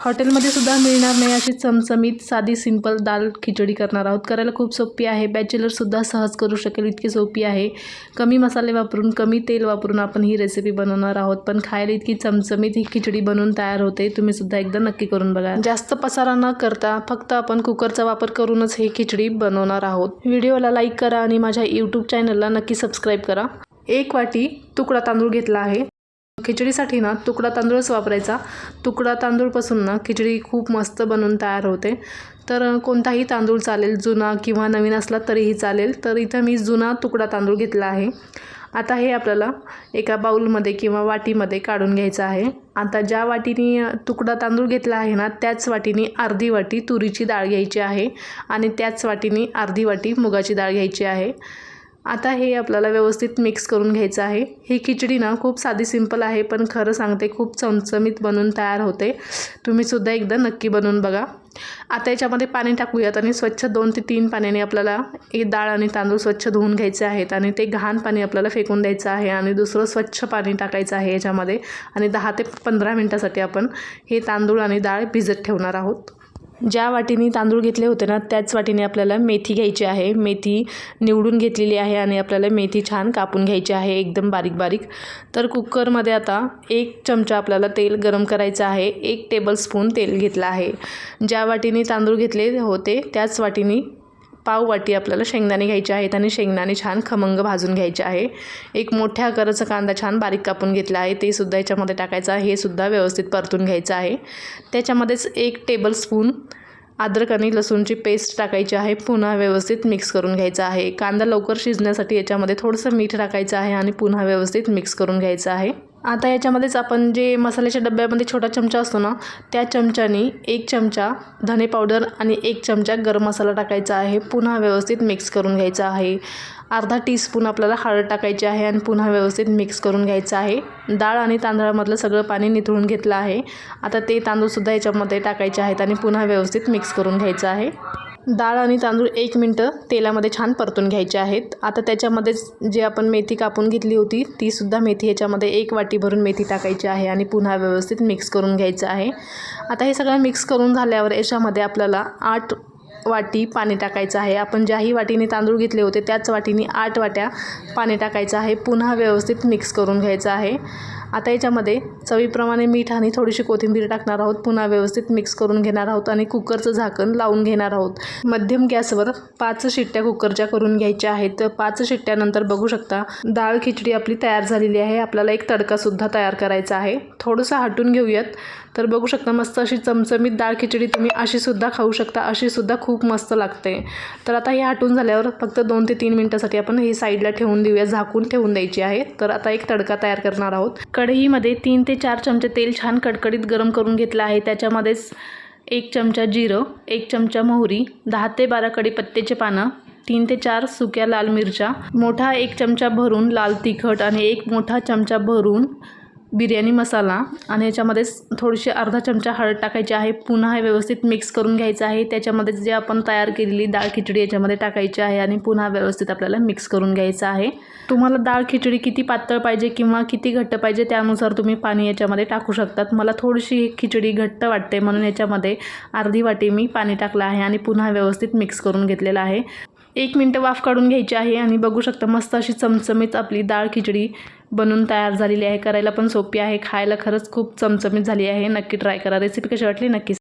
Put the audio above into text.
हॉटेलमध्ये सुद्धा मिळणार नाही अशी चमचमीत साधी सिंपल दाल खिचडी करणार आहोत. करायला खूप सोपी आहे. बॅचलरसुद्धा सहज करू शकेल इतकी सोपी आहे. कमी मसाले वापरून कमी तेल वापरून आपण ही रेसिपी बनवणार आहोत. पण खायला इतकी चमचमीत ही खिचडी बनवून तयार होते तुम्ही सुद्धा एकदा नक्की करून बघा. जास्त पसारा न करता फक्त आपण कुकरचा वापर करूनच ही खिचडी बनवणार आहोत. व्हिडिओला लाईक करा आणि माझ्या यूट्यूब चॅनलला नक्की सबस्क्राईब करा. एक वाटी तुकडा तांदूळ घेतला आहे. खिचडीसाठी ना तुकडा तांदूळच वापरायचा. तुकडा तांदूळपासून ना खिचडी खूप मस्त बनवून तयार होते. तर कोणताही तांदूळ चालेल जुना किंवा नवीन असला तरीही चालेल. तर इथं मी जुना तुकडा तांदूळ घेतला आहे. आता हे आपल्याला एका बाऊलमध्ये किंवा वाटीमध्ये काढून घ्यायचं आहे. आता ज्या वाटीने तुकडा तांदूळ घेतला आहे ना त्याच वाटीने अर्धी वाटी तुरीची डाळ घ्यायची आहे. आणि त्याच वाटीने अर्धी वाटी मुगाची डाळ घ्यायची आहे. आता हे आपल्याला व्यवस्थित मिक्स करून घ्यायचं आहे. ही खिचडी ना खूप साधी सिंपल आहे पण खरं सांगते खूप चमचमीत बनून तयार होते. तुम्हीसुद्धा एकदा नक्की बनवून बघा. आता याच्यामध्ये पाणी टाकूयात आणि स्वच्छ दोन ते तीन पाण्याने आपल्याला हे डाळ आणि तांदूळ स्वच्छ धुवून घ्यायचे आहेत आणि ते घाण पाणी आपल्याला फेकून द्यायचं आहे आणि दुसरं स्वच्छ पाणी टाकायचं आहे याच्यामध्ये. आणि दहा ते पंधरा मिनटासाठी आपण हे तांदूळ आणि डाळ भिजत ठेवणार आहोत. ज्या वाटीने तांदूळ घेतले होते ना त्याच वाटीने आपल्याला मेथी घ्यायची आहे. मेथी निवडून घेतलेली आहे आणि आपल्याला मेथी छान कापून घ्यायची आहे एकदम बारीक बारीक तर कुकरमध्ये आता एक चमचा आपल्याला तेल गरम करायचं आहे. एक टेबलस्पून तेल घेतलं आहे. ज्या वाटीने तांदूळ घेतले होते त्याच वाटीने पाववाटी आपल्याला शेंगदाणे घ्यायचे आहेत आणि शेंगदाणे छान खमंग भाजून घ्यायचे आहे. एक मोठ्या आकाराचा कांदा छान बारीक कापून घेतला आहे. ते सुद्धा याच्यामध्ये टाकायचं आहे. हे सुद्धा व्यवस्थित परतून घ्यायचं आहे. त्याच्यामध्येच एक टेबलस्पून अद्रक आणि लसूणची पेस्ट टाकायची आहे. पुन्हा व्यवस्थित मिक्स करून घ्यायचं आहे. कांदा लवकर शिजण्यासाठी याच्यामध्ये थोडंसं मीठ टाकायचं आहे आणि पुन्हा व्यवस्थित मिक्स करून घ्यायचं आहे. आता याच्यामध्येच आपण जे मसाल्याच्या डब्यामध्ये छोटा चमचा असतो ना त्या चमच्याने एक चमचा धने पावडर आणि एक चमचा गरम मसाला टाकायचा आहे. पुन्हा व्यवस्थित मिक्स करून घ्यायचा आहे. अर्धा टीस्पून आपल्याला हळद टाकायची आहे आणि पुन्हा व्यवस्थित मिक्स करून घ्यायचं आहे. डाळ आणि तांदळामधलं सगळं पाणी निथळून घेतलं आहे. आता ते तांदूळसुद्धा याच्यामध्ये टाकायचे आहेत आणि पुन्हा व्यवस्थित मिक्स करून घ्यायचं आहे. डाळ आणि तांदूळ एक मिनटं तेलामध्ये छान परतून घ्यायचे आहेत. आता त्याच्यामध्येच जे आपण मेथी कापून घेतली होती तीसुद्धा मेथी याच्यामध्ये एक वाटी भरून मेथी टाकायची आहे आणि पुन्हा व्यवस्थित मिक्स करून घ्यायचं आहे. आता हे सगळं मिक्स करून झाल्यावर याच्यामध्ये आपल्याला आठ वाटी पाणी टाकायचं आहे. आपण ज्याही वाटीने तांदूळ घेतले होते त्याच वाटीने आठ वाट्या पाणी टाकायचं आहे. पुन्हा व्यवस्थित मिक्स करून घ्यायचं आहे. आता याच्यामध्ये चवीप्रमाणे मीठ आणि थोडीशी कोथिंबीर टाकणार आहोत. पुन्हा व्यवस्थित मिक्स करून घेणार आहोत आणि कुकरचं झाकण लावून घेणार आहोत. मध्यम गॅसवर पाच शिट्ट्या कुकरच्या करून घ्यायच्या आहेत. पाच शिट्ट्यानंतर बघू शकता डाळ खिचडी आपली तयार झालेली आहे. आपल्याला एक तडकासुद्धा तयार करायचा आहे. थोडंसं हटून घेऊयात. तर बघू शकता मस्त अशी चमचमीत डाळ खिचडी तुम्ही अशीसुद्धा खाऊ शकता. अशीसुद्धा खूप मस्त लागते. तर आता हे हटून झाल्यावर फक्त दोन ते तीन मिनटासाठी आपण ही साईडला ठेवून देऊया. झाकून ठेवून द्यायची आहे. तर आता एक तडका तयार करणार आहोत. कढईमध्ये तीन ते चार चमचे तेल छान कडकडीत गरम करून घेतलं आहे. त्याच्यामध्येच एक चमचा जिरं एक चमचा मोहरी दहा ते बारा कडीपत्त्याचे पानं तीन ते चार सुक्या लाल मिरच्या मोठा एक चमचा भरून लाल तिखट आणि एक मोठा चमचा भरून बिर्याणी मसाला आणि याच्यामध्येच थोडीशी अर्धा चमचा हळद टाकायची आहे. पुन्हा हे व्यवस्थित मिक्स करून घ्यायचं आहे. त्याच्यामध्ये जे आपण तयार केलेली डाळ खिचडी याच्यामध्ये टाकायची आहे आणि पुन्हा व्यवस्थित आपल्याला मिक्स करून घ्यायचं आहे. तुम्हाला डाळ खिचडी किती पातळ पाहिजे किंवा किती घट्ट पाहिजे त्यानुसार तुम्ही पाणी याच्यामध्ये टाकू शकतात. मला थोडीशी ही खिचडी घट्ट वाटते म्हणून याच्यामध्ये अर्धी वाटी मी पाणी टाकलं आहे आणि पुन्हा व्यवस्थित मिक्स करून घेतलेलं आहे. एक मिनटं वाफ काढून घ्यायची आहे आणि बघू शकता मस्त अशी चमचमीत आपली डाळ खिचडी बनून तयार झालेली आहे करायला पण सोपी आहे खायला खरंच खूप चमचमीत झाली आहे. नक्की ट्राय करा. रेसिपी कशी वाटली? नक्की